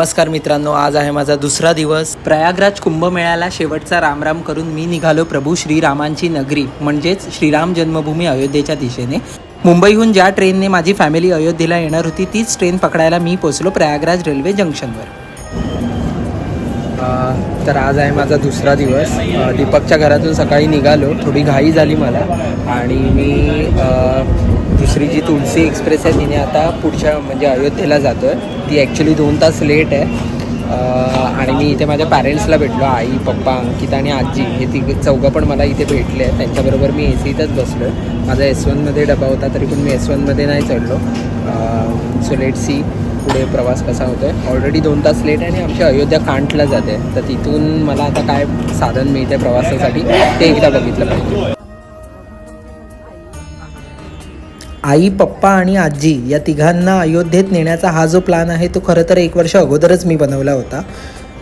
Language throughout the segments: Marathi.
नमस्कार मित्रांनो आज आहे माझा दुसरा दिवस. प्रयागराज कुंभमेळ्याला शेवटचा रामराम करून मी निघालो प्रभू श्रीरामांची नगरी म्हणजेच श्रीराम जन्मभूमी अयोध्येच्या दिशेने. मुंबईहून ज्या ट्रेनने माझी फॅमिली अयोध्येला येणार होती तीच ट्रेन पकडायला मी पोचलो प्रयागराज रेल्वे जंक्शनवर तर आज आहे माझा दुसरा दिवस. दीपकच्या घरातून सकाळी निघालो. थोडी घाई झाली मला. आणि मी दुसरी जी तुलसी एक्सप्रेस आहे तिने आता पुढच्या म्हणजे अयोध्येला जातो आहे ती ॲक्च्युली दोन तास लेट आहे. आणि मी इथे माझ्या पॅरेंट्सला भेटलो आई पप्पा अंकिता आणि आजी हे ती चौघं पण मला इथे भेटले आहेत. त्यांच्याबरोबर मी ए सीतच बसलो आहे माझा एस वनमध्ये डबा होता तरी पण मी एस वनमध्ये नाही चढलो. सो लेट सी पुढे प्रवास कसा होतो आहे ऑलरेडी दोन तास लेट आहे आणि आमची अयोध्या कांठला जाते. तर तिथून मला आता काय साधन मिळते प्रवासासाठी ते एकदा बघितलं पाहिजे. आई पप्पा आणि आजी या तिघांना अयोध्येत नेण्याचा हा जो प्लॅन आहे तो खरं तर एक वर्ष अगोदरच मी बनवला होता.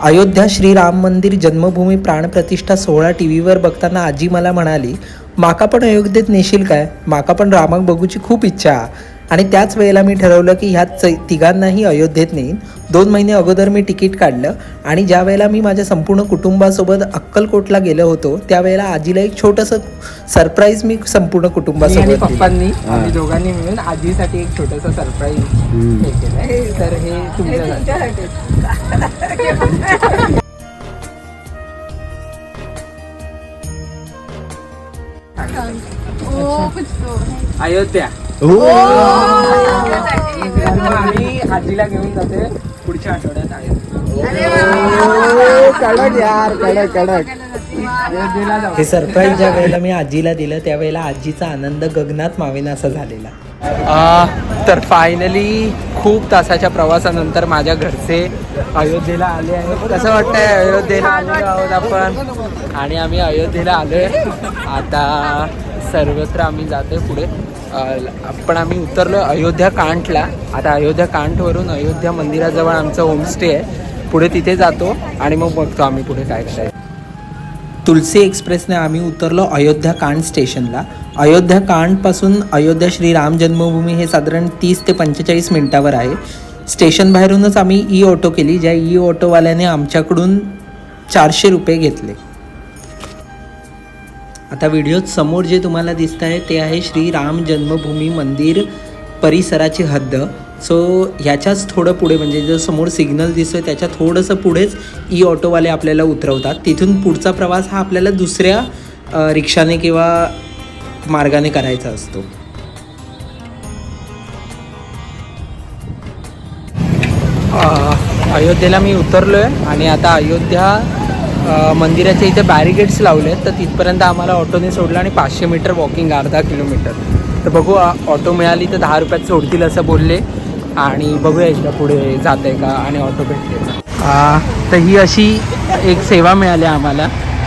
अयोध्या श्रीराम मंदिर जन्मभूमी प्राणप्रतिष्ठा सोहळा टी व्हीवर बघताना आजी मला म्हणाली माका पण अयोध्येत नेशील काय? माका पण रामाक बघूची खूप इच्छा. आणि त्याच वेळेला मी ठरवलं की ह्या चै तिघांनाही अयोध्येत नेईन. दोन महिने अगोदर मी तिकीट काढलं आणि ज्या वेळेला मी माझ्या संपूर्ण कुटुंबासोबत अक्कलकोटला गेलो होतो त्यावेळेला आजीला एक छोटंसं सरप्राईज मी संपूर्ण कुटुंबासोबत. पप्पांनी आम्ही दोघांनी मिळून आजीसाठी एक छोटस सरप्राईज हे तर हे तुमच्यासाठी. अयोध्या. आम्ही आजीला घेऊन जाते. पुढच्या आठवड्यात कडक यार कडक कडक. हे सरप्राईज ज्या वेळेला मी आजीला दिलं त्यावेळेला आजीचा आनंद गगनात मावेनासा झालेला. तर फायनली खूप तासाच्या प्रवासानंतर माझ्या घरचे अयोध्येला आले आहे. कसं वाटतंय अयोध्येला? आलेलो आहोत आपण. आणि आम्ही अयोध्येला आलोय. आता सर्वत्र आम्ही जातोय पुढे. पण आम्ही उतरलो अयोध्या कांठला. आता अयोध्या कांठवरून अयोध्या मंदिराजवळ आमचं होमस्टे आहे. पुढे तिथे जातो आणि मग बघतो आम्ही पुढे काय करायचं. तुलसी एक्सप्रेसने आम्ही उतरलो अयोध्या कांड स्टेशनला. अयोध्या कांडपासून अयोध्या श्रीराम जन्मभूमी हे साधारण तीस ते पंचेचाळीस मिनटावर आहे. स्टेशन बाहेरूनच आम्ही ई ऑटो केली ज्या ई ऑटोवाल्याने आमच्याकडून चारशे रुपये घेतले. आता व्हिडिओत समोर जे तुम्हाला दिसत आहे ते आहे श्री राम जन्मभूमी मंदिर परिसराची हद्द. सो ह्याच्याच थोडं पुढे म्हणजे जो समोर सिग्नल दिसतोय त्याच्या थोडंसं पुढेच ई ऑटोवाले आपल्याला उतरवतात. तिथून पुढचा प्रवास हा आपल्याला दुसऱ्या रिक्षाने किंवा मार्गाने करायचा असतो. अयोध्येला मी उतरलो आहे आणि आता अयोध्या मंदिराच्या इथे बॅरिगेड्स लावले आहेत तर तिथपर्यंत आम्हाला ऑटोने सोडलं आणि पाचशे मीटर वॉकिंग अर्धा किलोमीटर. तर बघू ऑटो मिळाली तर दहा रुपयात सोडतील असं बोलले. आणि बघूया एकदा पुढे जात आहे का आणि ऑटो भेटते का. तर ही अशी एक सेवा मिळाली आम्हाला.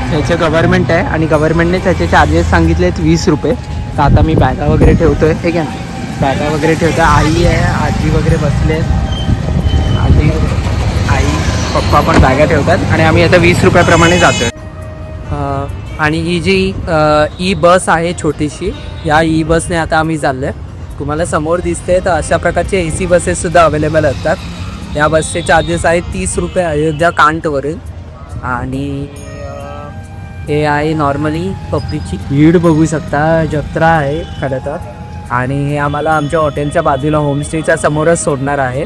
ह्याचे गव्हर्नमेंट आहे आणि गव्हर्नमेंटने त्याचे चार्जेस सांगितले आहेत वीस रुपये. तर आता मी बॅगा वगैरे ठेवतो आहे ठीक आहे ना? बॅगा वगैरे ठेवतो आई आहे आजी वगैरे बसले आहेत आजी पप्पा पण बॅगा ठेवतात आणि आम्ही आता वीस रुपयाप्रमाणे जातो आणि ही जी ई बस आहे छोटीशी या ई बसने आता आम्ही चाललो आहे तुम्हाला समोर दिसते तर अशा प्रकारचे ए सी बसेससुद्धा अवेलेबल असतात. या बसचे चार्जेस आहेत तीस रुपये अयोध्या कांटवरील आणि हे आहे नॉर्मली पब्लिकची भीड बघू शकता जत्रा आहे खरं तर. आणि हे आम्हाला आमच्या हॉटेलच्या बाजूला होमस्टेच्या समोरच सोडणार आहे.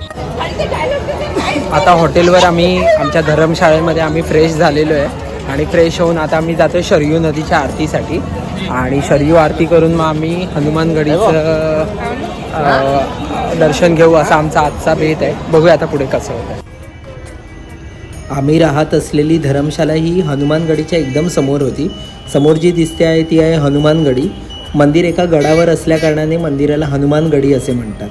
आता हॉटेलवर आम्ही आमच्या धर्मशाळेमध्ये आम्ही फ्रेश झालेलो आहे. आणि फ्रेश होऊन आता आम्ही जातो शरयू नदीच्या आरतीसाठी. आणि शरयू आरती करून मग आम्ही हनुमानगडीचं दर्शन घेऊ असा आमचा आजचा भेट आहे. बघूया आता पुढे कसं होतं आम्ही राहत असलेली धर्मशाला ही हनुमानगडीच्या एकदम समोर होती. समोर जी दिसते आहे ती आहे हनुमानगडी. मंदिर एका गडावर असल्याकारणाने मंदिराला हनुमानगडी असे म्हणतात.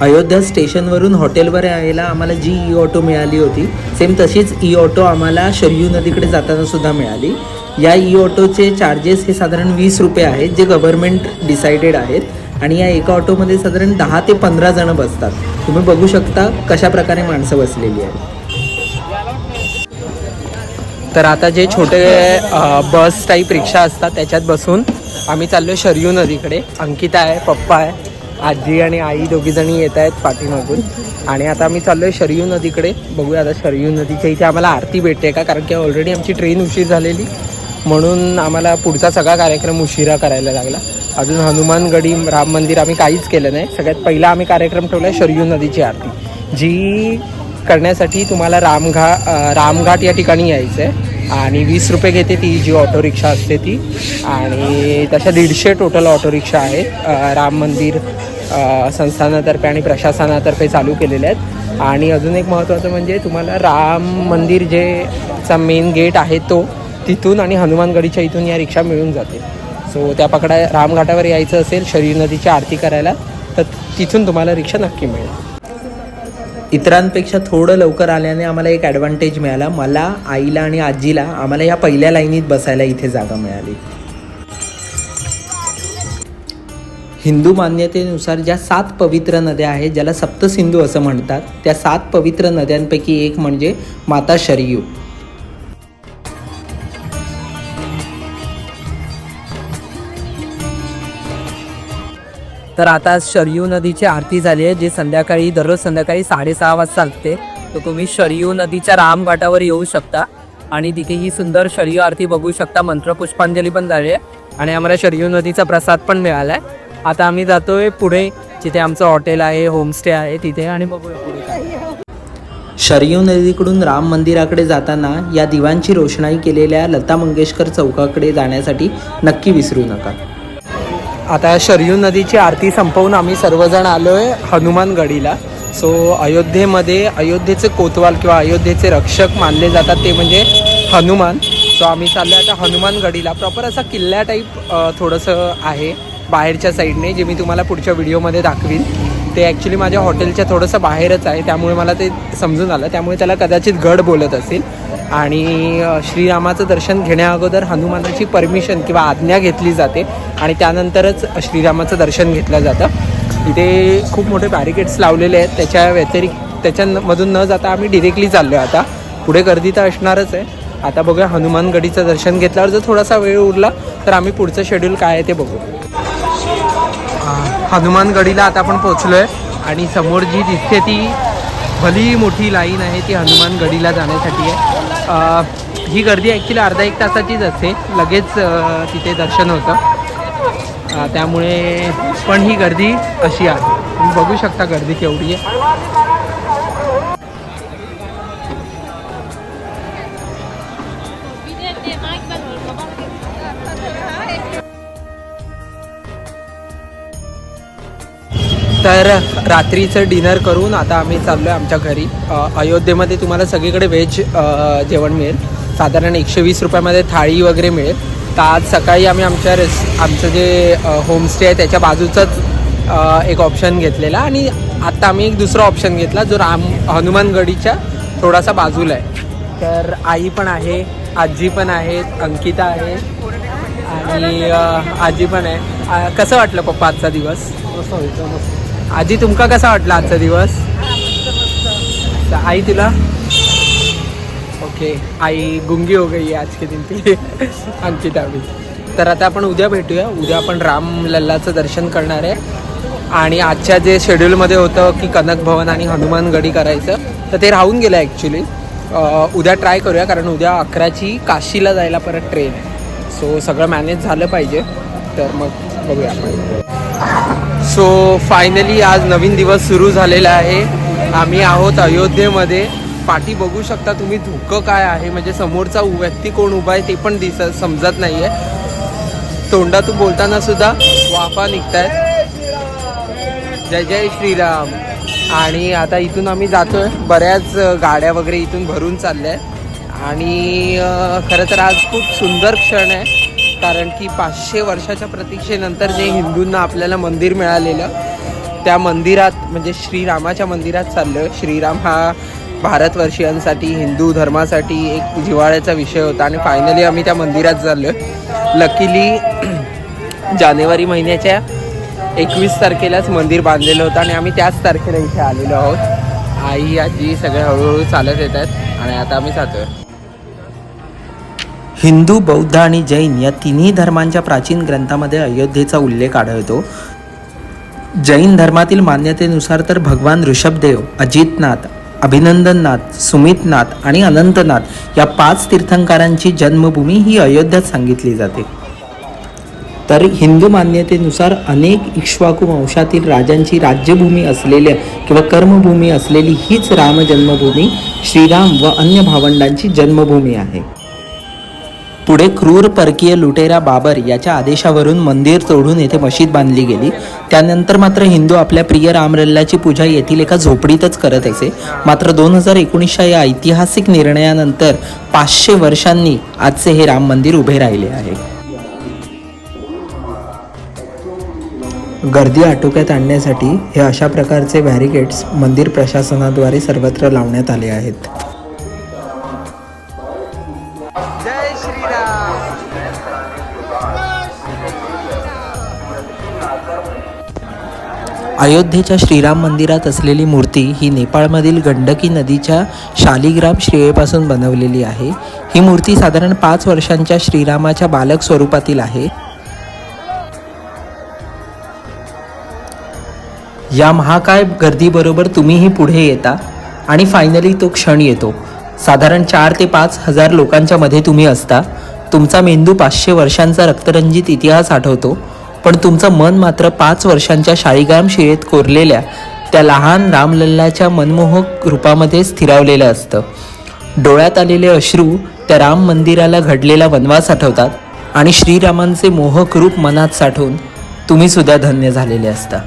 अयोध्या स्टेशनवरून हॉटेलवर यायला आम्हाला जी ई ऑटो मिळाली होती सेम तशीच ई ऑटो आम्हाला शरयू नदीकडे जाताना सुद्धा मिळाली. या ई ऑटोचे चार्जेस हे साधारण वीस रुपये आहेत जे गव्हर्नमेंट डिसाइडेड आहेत. आणि या एका ऑटोमध्ये साधारण दहा ते पंधरा जणं बसतात. तुम्ही बघू शकता कशा प्रकारे माणसं बसलेली आहेत. तर आता जे छोटे बस टाईप रिक्षा असतात त्याच्यात बसून आम्ही चाललो शरयू नदीकडे. अंकिता आहे पप्पा आहे. आजी आणि आई दोघी जणी येत आहेत पाठीमागून. आणि आता आम्ही चाललोय शरयू नदीकडे. बघूया आता शरयू नदीच्या इथे आम्हाला आरती भेटते का? कारण की ऑलरेडी आमची ट्रेन उशीर झालेली. म्हणून आम्हाला पुढचा सगळा कार्यक्रम उशिरा करायला लागला. अजून हनुमानगडी राम मंदिर आम्ही काहीच केलं नाही. सगळ्यात पहिला आम्ही कार्यक्रम ठेवला शरयू नदीची आरती. जी करण्यासाठी तुम्हाला रामघा रामघाट या ठिकाणी यायचं आहे आणि वीस रुपये घेते ती जी ऑटो रिक्षा असते ती. आणि तशा दीडशे टोटल ऑटो रिक्षा आहेत राम मंदिर संस्थानातर्फे आणि प्रशासनातर्फे चालू केलेले आहेत. आणि अजून एक महत्त्वाचं म्हणजे तुम्हाला राम मंदिर जे चा मेन गेट आहे तो तिथून आणि हनुमानगडीच्या इथून या रिक्षा मिळून जाते. सो त्या पकडा रामघाटावर यायचं असेल शरीर नदीची आरती करायला तर तिथून तुम्हाला रिक्षा नक्की मिळेल. इतरांपेक्षा थोडं लवकर आल्याने आम्हाला एक ॲडव्हान्टेज मिळाला. मला आईला आणि आजीला आम्हाला या पहिल्या लाईनीत बसायला इथे जागा मिळाली. हिंदू मान्यतेनुसार ज्या सात पवित्र नद्या आहेत ज्याला सप्तसिंधू असं म्हणतात त्या सात पवित्र नद्यांपैकी एक म्हणजे माता शरयू. तर आता शरयू नदीची आरती झाली आहे जी संध्याकाळी दररोज संध्याकाळी साडेसहा वाजता असते तर तुम्ही शरयू नदीच्या रामघाटावर येऊ शकता. आणि तिथे ही सुंदर शरयू आरती बघू शकता. मंत्र पुष्पांजली पण झाली आहे. आणि आम्हाला शरयू नदीचा प्रसाद पण मिळाला आहे आता आम्ही जातोय पुढे जिथे आमचं हॉटेल आहे होमस्टे आहे तिथे आणि बघूया पुढे काय शरयू नदीकडून राम मंदिराकडे जाताना या दिवांची रोषणाई केलेल्या लता मंगेशकर चौकाकडे जाण्यासाठी नक्की विसरू नका. आता शरयू नदीची आरती संपवून आम्ही सर्वजण आलो आहे हनुमानगडीला. सो अयोध्येमध्ये अयोध्येचे कोतवाल किंवा अयोध्येचे रक्षक मानले जातात ते म्हणजे हनुमान. सो आम्ही चाललो आता हनुमानगडीला. प्रॉपर असा किल्ल्या टाईप थोडंसं आहे बाहेरच्या साईडने जे मी तुम्हाला पुढच्या व्हिडिओमध्ये दाखवीन. ते ॲक्च्युली माझ्या हॉटेलच्या थोडंसं बाहेरच आहे त्यामुळे मला ते समजून आलं. त्यामुळे त्याला कदाचित गड बोलत असेल. आणि श्रीरामाचं दर्शन घेण्याअगोदर हनुमानाची परमिशन किंवा आज्ञा घेतली जाते आणि त्यानंतरच श्रीरामाचं दर्शन घेतलं जातं. इथे खूप मोठे बॅरिकेड्स लावलेले आहेत. त्याच्या व्यतिरिक्त त्याच्यामधून न जाता आम्ही डिरेक्टली चाललो आहे आता. पुढे गर्दी तर असणारच आहे. आता बघूया हनुमानगडीचं दर्शन घेतल्यावर जर थोडासा वेळ उरला तर आम्ही पुढचं शेड्यूल काय आहे ते बघू. हनुमानगडीला आता आपण पोचलो आहे आणि समोर जी दिसते ती भली मोठी लाईन आहे ती हनुमानगडीला जाण्यासाठी आहे. ही गर्दी ॲक्च्युली अर्धा एक तासाचीच असते. लगेच तिथे दर्शन होतं. त्यामुळे पण ही गर्दी अशी आहे. तुम्ही बघू शकता गर्दी केवढी आहे. तर रात्रीचं डिनर करून आता आम्ही चाललो आहे आमच्या घरी. अयोध्येमध्ये तुम्हाला सगळीकडे व्हेज जेवण मिळेल. साधारण एकशे वीस रुपयामध्ये थाळी वगैरे मिळेल. तर आज सकाळी आम्ही आमच्या रेस आमचं जे होमस्टे आहे त्याच्या बाजूचंच एक ऑप्शन घेतलेला आणि आत्ता आम्ही एक दुसरा ऑप्शन घेतला जो राम हनुमानगडीच्या थोडासा बाजूला आहे. तर आई पण आहे आजी पण आहेत अंकिता आहे आणि आजी पण आहे. कसं वाटलं पप्पा आजचा दिवस? आजी तुमका कसा वाटला आजचा दिवस? तर आई तुला? ओके आई गुंगी हो गई आज के दिन पे अंकिता भी तर आता आपण उद्या भेटूया. उद्या आपण राम लल्लाचं दर्शन करणार आहे. आणि आजच्या जे शेड्यूलमध्ये होतं की कनक भवन आणि हनुमानगडी करायचं तर ते राहून गेलं ॲक्च्युली उद्या ट्राय करूया कारण उद्या अकराची काशीला जायला परत ट्रेन आहे. सो सगळं मॅनेज झालं पाहिजे. तर मग बघूया आपण. सो फायनली आज नवीन दिवस सुरू झालेला आहे. आम्ही आहोत अयोध्येमध्ये. पाठी बघू शकता तुम्ही धुकं काय आहे. म्हणजे समोरचा व्यक्ती कोण उभा आहे ते पण दिस समजत नाही आहे तोंडातून बोलताना सुद्धा वाफा निघतायत. जय जय श्रीराम. आणि आता इथून आम्ही जातोय. बऱ्याच गाड्या वगैरे इथून भरून चालल्या आहेत आणि खरं तर आज खूप सुंदर क्षण आहे. कारण की पाचशे वर्षाच्या प्रतीक्षेनंतर जे हिंदूंना आपल्याला मंदिर मिळालेलं त्या मंदिरात म्हणजे श्रीरामाच्या मंदिरात चाललं आहे श्रीराम हा भारतवर्षीयांसाठी हिंदू धर्मासाठी एक जिव्हाळ्याचा विषय होता आणि फायनली आम्ही त्या मंदिरात चाललो आहे लकीली जानेवारी महिन्याच्या एकवीस तारखेलाच मंदिर बांधलेलं होतं आणि आम्ही त्याच तारखेला इथे आलेलो आहोत. आई आजी सगळे हळूहळू चालत येत आहेत आणि आता आम्ही जातोय. हिंदू बौद्ध आणि जैन या तिन्ही धर्मांच्या प्राचीन ग्रंथामध्ये अयोध्येचा उल्लेख आढळतो. जैन धर्मातील मान्यतेनुसार तर भगवान ऋषभदेव अजितनाथ अभिनंदननाथ सुमितनाथ आणि अनंतनाथ या पाच तीर्थंकरांची जन्मभूमी ही अयोध्यात सांगितली जाते. तर हिंदू मान्यतेनुसार अनेक इक्ष्वाकू वंशातील राजांची राज्यभूमी असलेल्या किंवा कर्मभूमी असलेली हीच राम जन्मभूमी श्रीराम व अन्य भावंडांची जन्मभूमी आहे. पुढे क्रूर परकीय लुटेरा बाबर याच्या आदेशावरून मंदिर तोडून येथे मशीद बांधली गेली. त्यानंतर मात्र हिंदू आपल्या प्रिय रामलल्लाची पूजा येथील एका झोपडीतच करत असे. मात्र दोन हजार एकोणीसच्या या ऐतिहासिक निर्णयानंतर पाचशे वर्षांनी आजचे हे राम मंदिर उभे राहिले आहे. गर्दी आटोक्यात आणण्यासाठी हे अशा प्रकारचे बॅरिकेड्स मंदिर प्रशासनाद्वारे सर्वत्र लावण्यात आले आहेत. अयोध्येच्या श्रीराम मंदिरात असलेली मूर्ती ही नेपाळमधील गंडकी नदीच्या शालिग्राम श्रेयेपासून बनवलेली आहे. ही मूर्ती साधारण पाच वर्षांच्या श्रीरामाच्या बालक स्वरूपातील आहे. या महाकाय गर्दीबरोबर तुम्हीही पुढे येता आणि फायनली तो क्षण येतो. साधारण चार ते पाच हजार लोकांच्या मध्ये तुम्ही असता. तुमचा मेंदू पाचशे वर्षांचा रक्तरंजित इतिहास आठवतो. पण तुमचं मन मात्र पाच वर्षांच्या शाळीग्राम शिळेत कोरलेल्या त्या लहान रामलल्लाच्या मनमोहक रूपामध्ये स्थिरावलेलं असतं. डोळ्यात आलेले अश्रू त्या राम मंदिराला घडलेला वनवास आठवतात आणि श्रीरामांचे मोहक रूप मनात साठवून तुम्हीसुद्धा धन्य झालेले असता.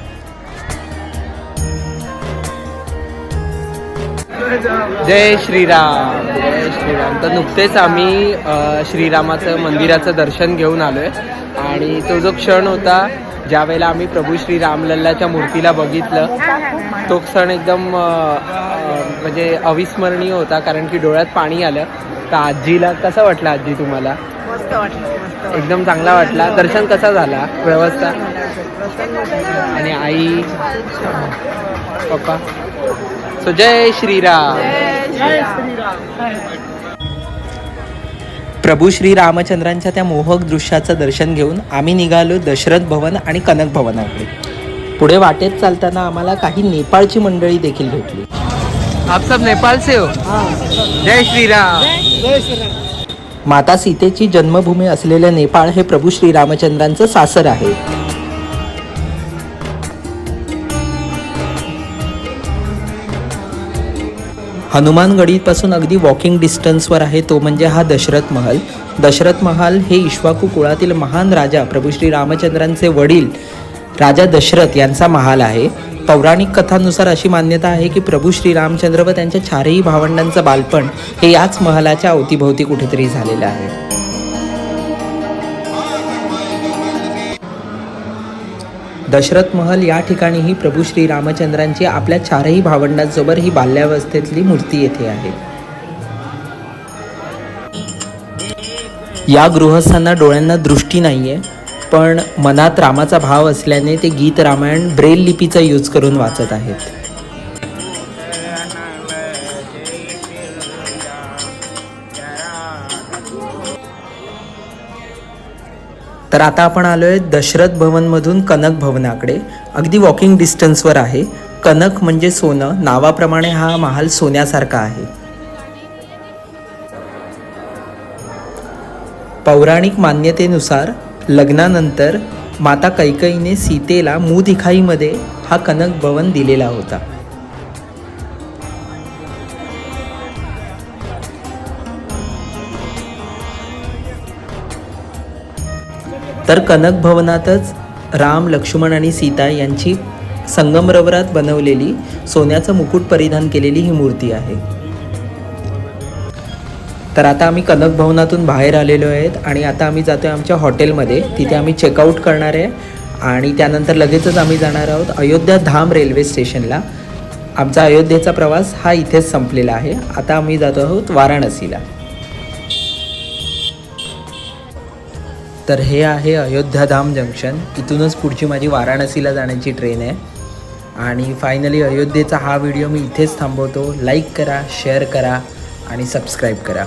जय श्रीराम. जय श्रीराम. तर नुकतेच आम्ही श्रीरामाचं मंदिराचं दर्शन घेऊन आलोय. आणि तो जो क्षण होता ज्या वेळेला आम्ही प्रभू श्री रामलल्लाच्या मूर्तीला बघितलं तो क्षण एकदम म्हणजे अविस्मरणीय होता कारण की डोळ्यात पाणी आलं. तर आजीला कसा वाटला आजी तुम्हाला? एकदम चांगला वाटला. दर्शन कसा झाला? व्यवस्था? आणि आई? पप्पा? सो जय श्रीराम. प्रभू श्री रामचंद्रांच्या त्या मोहक दृश्याचं दर्शन घेऊन आम्ही निघालो दशरथ भवन आणि कनक भवनाकडे. पुढे वाटेत चालताना आम्हाला काही नेपाळची मंडळी देखील भेटली. आप सब नेपाल से हो? जय श्रीराम. माता सीतेची जन्मभूमी असलेले नेपाळ हे प्रभू श्री रामचंद्रांचं सासर आहे. हनुमानगडीपासून अगदी वॉकिंग डिस्टन्सवर आहे तो म्हणजे हा दशरथ महल. दशरथ महाल हे इश्वाकू कुळातील महान राजा प्रभू श्री रामचंद्रांचे वडील राजा दशरथ यांचा महाल आहे. पौराणिक कथांनुसार अशी मान्यता आहे की प्रभू श्री रामचंद्र व त्यांच्या चारही भावंडांचं बालपण हे याच महालाच्या अवतीभोवती कुठेतरी झालेलं आहे. दशरथ महल या ठिकाणीही प्रभू श्री रामचंद्रांची आपल्या चारही भावंडांसोबत ही बाल्यावस्थेतली मूर्ती येथे आहे. या गृहस्थांना डोळ्यांना दृष्टी नाहीये पण मनात रामाचा भाव असल्याने ते गीत रामायण ब्रेल लिपीचा यूज करून वाचत आहेत. तर आता आपण आलोय दशरथ भवनमधून कनक भवनाकडे. अगदी वॉकिंग डिस्टन्सवर आहे. कनक म्हणजे सोनं. नावाप्रमाणे हा महाल सोन्यासारखा आहे. पौराणिक मान्यतेनुसार लग्नानंतर माता कैकईने सीतेला मुदिखाईमध्ये हा कनक भवन दिलेला होता. तर कनक भवनातच राम लक्ष्मण आणि सीता यांची संगमरवरात बनवलेली सोन्याचं मुकुट परिधान केलेली ही मूर्ती आहे. तर आता आम्ही कनक भवनातून बाहेर आलेलो आहेत आणि आता आम्ही जातो आहे आमच्या हॉटेलमध्ये. तिथे आम्ही चेकआउट करणार आहे आणि त्यानंतर लगेचच आम्ही जाणार आहोत अयोध्या धाम रेल्वे स्टेशनला. आमचा अयोध्येचा प्रवास हा इथेच संपलेला आहे. आता आम्ही जातो आहोत वाराणसीला. तर हे आहे अयोध्याधाम जंक्शन. इथूनच पुढची माझी वाराणसीला जाण्याची ट्रेन आहे. आणि फायनली अयोध्येचा हा व्हिडिओ मी इथेच थांबवतो. लाईक करा शेअर करा आणि सबस्क्राईब करा.